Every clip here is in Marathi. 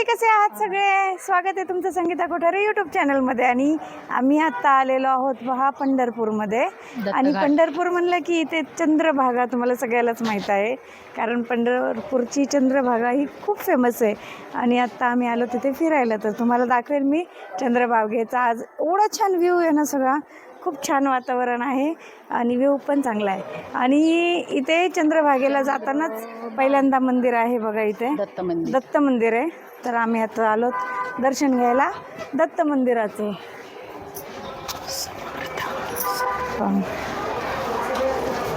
मंडळी कसे आहात सगळे? स्वागत आहे तुमचं संगीता कोठारे यूट्यूब चॅनलमध्ये आणि आम्ही आत्ता आलेलो आहोत पहा पंढरपूरमध्ये. आणि पंढरपूर म्हणलं की इथे चंद्रभागा तुम्हाला सगळ्यालाच माहीत आहे. कारण पंढरपूरची चंद्रभागा ही खूप फेमस आहे. आणि आत्ता आम्ही आलो तिथे फिरायला. तर तुम्हाला दाखवेल मी चंद्रभागेचा आज एवढा छान व्ह्यू आहे ना सगळा. खूप छान वातावरण आहे आणि व्ह्यू पण चांगला आहे. आणि इथे चंद्रभागेला जातानाच पहिल्यांदा मंदिर आहे बघा इथे. दत्त मंदिर. दत्त मंदिर आहे. तर आम्ही आता आलो दर्शन घ्यायला. दत्त मंदिराचे.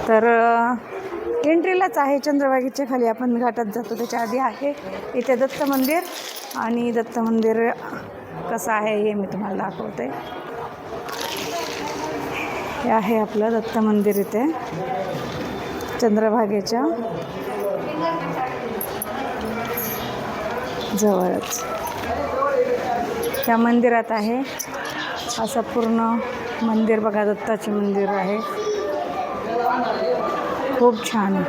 तर एंट्रीलाच आहे. चंद्रभागेच्या खाली आपण घाटात जातो. त्याच्या आधी आहे इथे दत्त मंदिर. आणि दत्त मंदिर कसं आहे हे मी तुम्हाला दाखवते. हे आहे आपलं दत्त मंदिर इथे. चंद्रभागेच्या जवळच. त्या मंदिरात आहे. असं पूर्ण मंदिर बघा दत्ताचे मंदिर आहे. खूप छान.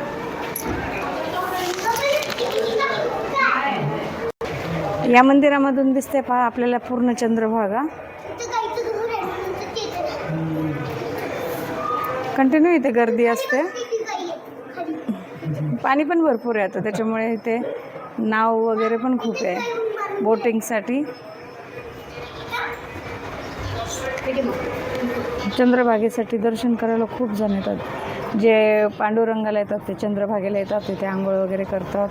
या मंदिरामधून दिसते पहा आपल्याला पूर्ण चंद्रभागा. कंटिन्यू इथे गर्दी असते. पाणी पण भरपूर आहे आता त्याच्यामुळे इथे नाव वगैरे पण खूप आहे बोटिंगसाठी चंद्रभागेसाठी दर्शन करायला खूप जण येतात. जे पांडुरंगाला येतात ते चंद्रभागेला येतात तिथे आंघोळ वगैरे करतात.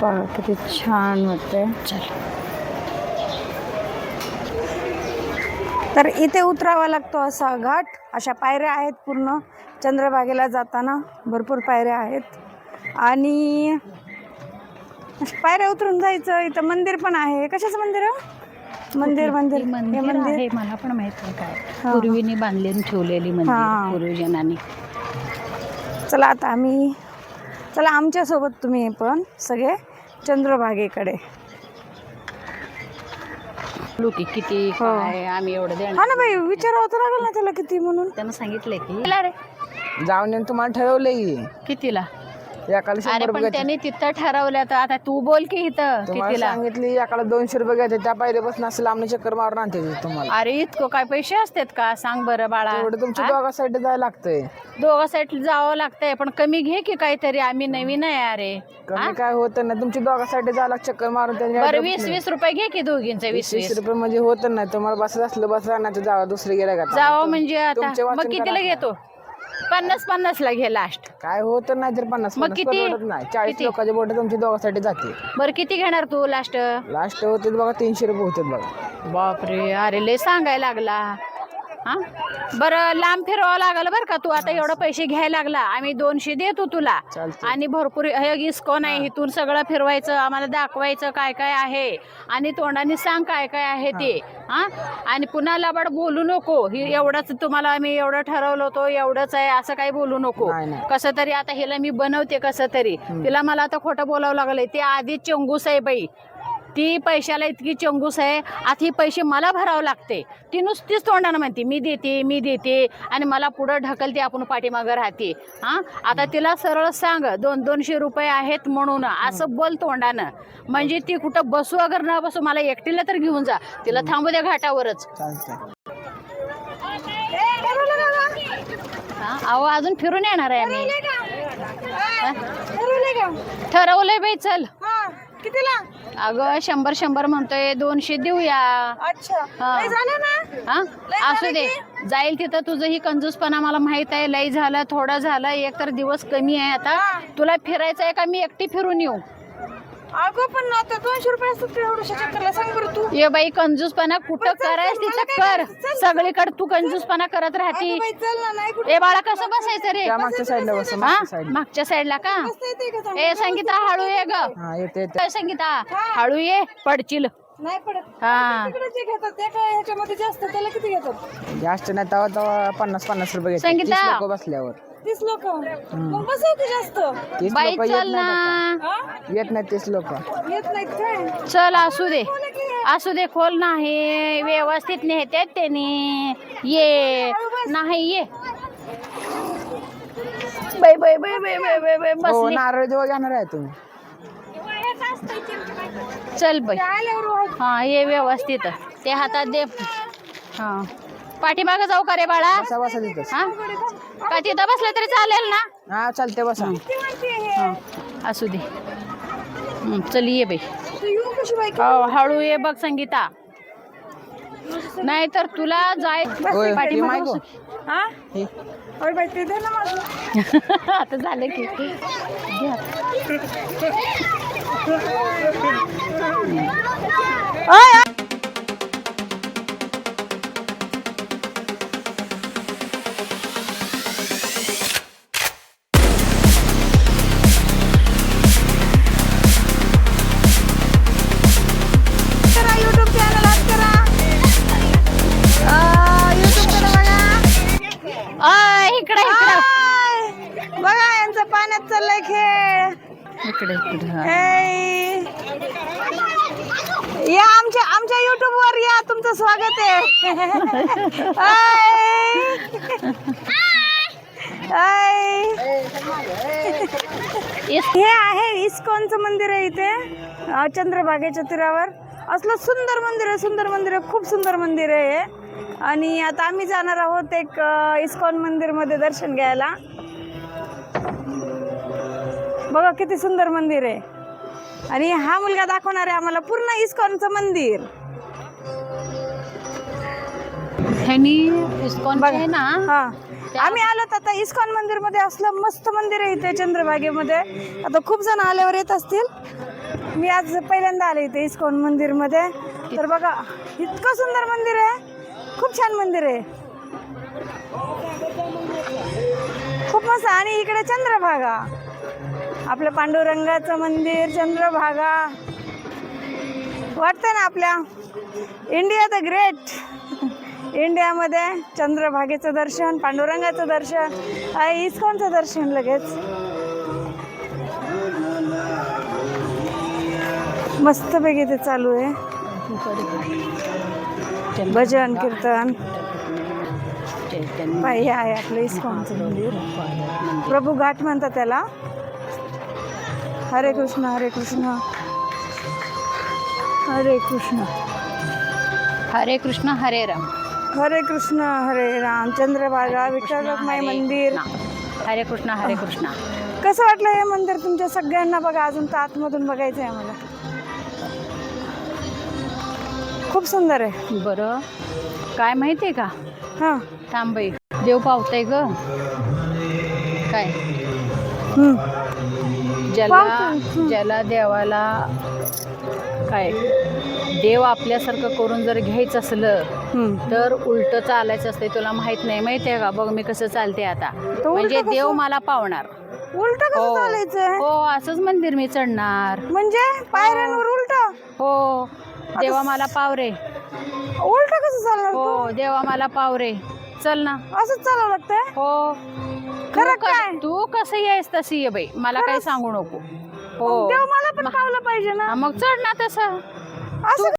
पहा किती छान वाटते चल तर इथे उतरावा लागतो असा घाट. अशा पायऱ्या आहेत पूर्ण. चंद्रभागेला जाताना भरपूर पायऱ्या आहेत. आणि पायऱ्या उतरून जायचं. इथं मंदिर पण आहे. कशाचं मंदिर आहे? मंदिर मंदिर. हे मंदिर आहे मला पण माहीत नाही काय. हा. पूर्वीने बांधलेली ठेवलेली हा. मंदिर पूर्वजनांनी. चला आता आम्ही चला आमच्यासोबत तुम्ही पण सगळे चंद्रभागेकडे. लोक किती हो. काय आम्ही एवढं देणार हा ना बाई विचारावं तर लागेल ना त्याला किती म्हणून. त्यानं सांगितलंय की जाऊन येऊन तुम्हाला ठरवलंय. कितीला? एकाला अरे शंभर पण रुपये त्याने तिथं ठरवलं तर आता तू बोल की इथं तुम्हाला कितीला. सांगितली एकाला दोनशे रुपये घ्यायचे. त्या पायरीपासून असं लांबणे चक्कर मारून आणते ते तुम्हाला. अरे इतकं काय पैसे असतात का? सांग बरं बाळा. एवढं तुमच्या दोघा साईड जायला लागतंय. दोघं साईड जावं लागतंय पण कमी घे की काहीतरी. आम्ही नवीन आहे अरे. कमी काय होत नाही. तुमची दोघा साईड जायला चक्कर मारून त्यांनी बरं वीस वीस रुपये घे की दोघींचे वीस वीस वीस रुपये म्हणजे होत नाही. तुम्हाला बसत असलं बस राहण्याचं जावा. दुसरे गेल्या का? जावं म्हणजे आता. तुमचे वाचन मग कितीला. घेतो? पन्नास पन्नास ला घे लास्ट काय होत नाही तर पन्नास मग पन्नास किती? परवडत नाही. चाळीस किती? लोकांचे बोट तुमची दोघांसाठी जाते. बरं किती घेणार तू लास्ट लास्ट होते बघा तीनशे रुपये होते बघा. बापरे अरे लय सांगायला लागला. हा? बरं लांब फिरवावं लागलं बरं का तू? आता एवढं पैसे घ्यायला लागला. आम्ही दोनशे देतो तुला. चालतंय. आणि भरपूर हे इस्कॉन आहे? इथून सगळं फिरवायचं आम्हाला दाखवायचं काय काय आहे. आणि तोंडाने सांग काय काय आहे ते. हा. आणि पुन्हा लबाड बोलू नको. ही एवढंच तुम्हाला आम्ही एवढं ठरवलं होतं एवढंच आहे असं काही बोलू नको. नाही, नाही. कसं तरी आता हिला मी बनवते कसं तरी. तिला मला आता खोटं बोलावं लागलंय. ते आधी चंगूस आहे बाई. ती पैशाला इतकी चंगूस आहे आता ही पैसे मला भरावं लागते. ती नुसतीच तोंडानं म्हणते मी देते मी देते आणि मला पुढं ढकलते आपण पाठीमागं राहते. हां? आता तिला सरळ सांग दोन दोनशे रुपये आहेत म्हणून. असं बोल तोंडानं. म्हणजे ती कुठं बसू अगर न बसू मला एकटीला तर घेऊन जा. तिला थांबू द्या घाटावरच. हां? अहो अजून फिरून येणार आहे आम्ही. ठरवलंय बाई चल. कितीला? अगं शंभर शंभर म्हणतोय दोनशे देऊया. अच्छा. हा. लय झालं ना? हा? लय असू दे. जाईल तिथं तुझं ही कंजूसपणा मला माहीत आहे. लई झालं थोडं झालं. एक तर दिवस कमी आहे आता. तुला फिरायचं आहे का? मी एकटी फिरून येऊ. अगं पण आता दोनशे रुपये असतात ते एवढ्याशा चक्करला? सांग बरं तू. ये बाई कंजूसपणा कुठं चल, करायच चल, मला तिथं? काय कर. करायचं? चल. सगळीकडे तू कंजूसपणा करत राहती. अगं बाई, चल ना नाही कुठे ए बाळा कसं बसायचं रे? त्या मागच्या साईडला बस हा मागच्या साईडला. मागच्या साईडला का? बसता येते का थांब? ए संगीता हळू ये ग. हा येते येते. ए, संगीता हळू ये पडचिल. नाही पडत. हा. तिकडे जे घेतात ते काय ह्याच्यामध्ये जास्त त्याला किती घेतात? जास्त नाही तेव्हा तेव्हा पन्नास पन्नास रुपये घेते संगीता. तीस लोक बसल्यावर. तीस लोक? मग बसवते जास्त. तीस बाई लोक येत चल ना. नाही हा येत नाही तीस लोक. येत नाहीत काय? चल असू दे. असू दे खोल नाही. व्यवस्थित नेहत्यात त्यांनी. ये. नाही ये. Bye bye bye bye bye bye bye हो बसली नारळ जेव्हा घेणार आहे तुम्ही. चल बाई. हा ये व्यवस्थित. ते हातात दे. हा. पाठीमागं जाऊ का रे बाळा? बसा बसा हा? का तिथं बसलं तरी चालेल ना? हा चालते बसा. ती म्हणते हे. असू दे. हं, चल ये बाई. हो, हळू ये बघ संगीता. नाही तर तुला जाय होय, हे पाठीमागं. बसू. हा? हे. आता झालं की. घ्या. ओय, इकडे बघा यांचं पाण्यात चाललंय खेळ. इकडे इकडे. या आमच्या आमच्या युट्यूब वर या तुमचं स्वागत आहे. हे आहे इस्कॉनचं मंदिर आहे इथे चंद्रभागेच्या तीरावर असलं सुंदर मंदिर आहे सुंदर मंदिर आहे खूप सुंदर मंदिर आहे. आणि आता आम्ही जाणार आहोत एक इस्कॉन मंदिरमध्ये दर्शन घ्यायला. बघा किती सुंदर मंदिर आहे. आणि हा मुलगा दाखवणार आहे आम्हाला पूर्ण इस्कॉनचं मंदिर. ह्यानी इस्कॉन आहे ना हा. आम्ही आलो तर आता इस्कॉन मंदिरमध्ये असलं मस्त मंदिर आहे इथे चंद्रभागेमध्ये. आता खूप जण आल्यावर येत असतील. मी आज पहिल्यांदा आले इथे इस्कॉन मंदिरमध्ये तर बघा इतकं सुंदर मंदिर आहे. खूप छान मंदिर आहे. खूप मस्त. आणि इकडे चंद्रभागा. आपलं पांडुरंगाचं मंदिर चंद्रभागा. वाटतं ना आपल्या? इंडिया द ग्रेट इंडियामध्ये चंद्रभागेचं दर्शन पांडुरंगाचं दर्शन. इस्कॉनचं दर्शन लगेच. मस्तपैकी ते चालू आहे. भजन कीर्तन. पाय आहे आपलं इस्कॉनचं मंदिर. प्रभू घाट म्हणतात त्याला. हरे कृष्ण हरे कृष्ण. हरे कृष्ण. हरे कृष्ण हरे राम. हरे कृष्ण हरे राम. चंद्रभागा विठ्ठल रखुमाई मंदिर. हरे कृष्ण हरे कृष्ण. कसं वाटलं हे मंदिर तुमच्या सगळ्यांना बघा अजून तर आतमधून बघायचं आहे आम्हाला. खूप सुंदर आहे. बरं. काय माहितीये का? हां. थांबई देव पावतय ग. काय. ज्याला. ज्याला देवाला काय देव आपल्यासारखं करून जर घ्यायचं असलं. तर उलट चालायचं असते तुला माहीत नाही. माहितीये का? बघ मी कसं चालते आता. म्हणजे? देव मला पावणार. उलट कसं हो. चालायचं हो असंच मंदिर मी चढणार. म्हणजे पायऱ्यांवर उलट? हो. देवा मला पावरे उलट कसं चालणार? हो देवा मला पावरे चल ना. असंच चालावं लागतंय? हो. खरं तू क- काय? तू कसं यायस तशी ये बाई? मला काही सांगू नको. हो. मला पण पावलं पाहिजे ना. मग चढ ना तसं. असं